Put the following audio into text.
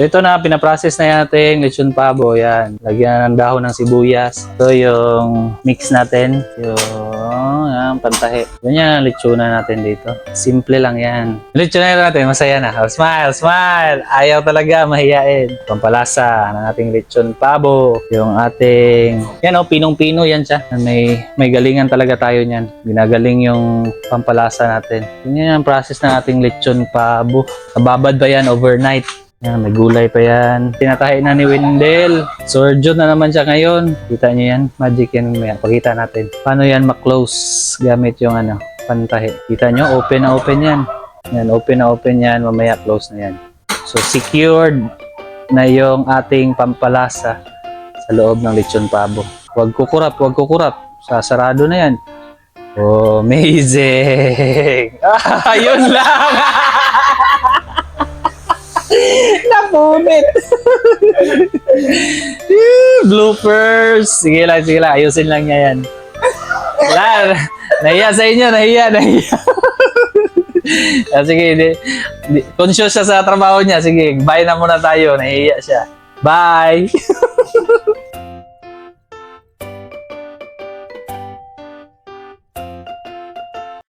Ito na, pinaprocess na natin, lechon pabo, yan. Lagyan ng dahon ng sibuyas. Ito yung mix natin, yung yan, pantahe. Ganyan ang lechonan natin dito. Simple lang yan. Lechonan natin, masaya na. Oh, smile, smile! Ayaw talaga, mahiyain. Pampalasa ng ating lechon pabo. Yung ating, yan o, pinong-pino yan siya. May, may galingan talaga tayo niyan. Ginagaling yung pampalasa natin. Ganyan ang process ng ating lechon pabo. Nababad pa yan overnight. Yan, may gulay pa yan. Tinatahi na ni Wendell. Surgeon na naman siya ngayon. Kita niyo yan? Magic yan. May pakita natin. Paano yan ma-close gamit yung ano, pantahi. Kita niyo? Open na open yan. Yan, open na open yan. Mamaya close na yan. So, secured na yung ating pampalasa sa loob ng lechon pabo. Huwag kukurap, huwag kukurap. Sasarado na yan. Oh, amazing! Ah, yun lang! Napunit! Bloopers! Sige lang, sige lang. Ayusin lang niya yan. Wala. Nahiya sa inyo, nahiya, nahiya. Ah, sige, di, conscious siya sa trabaho niya. Sige, bye na muna tayo. Nahiya siya. Bye!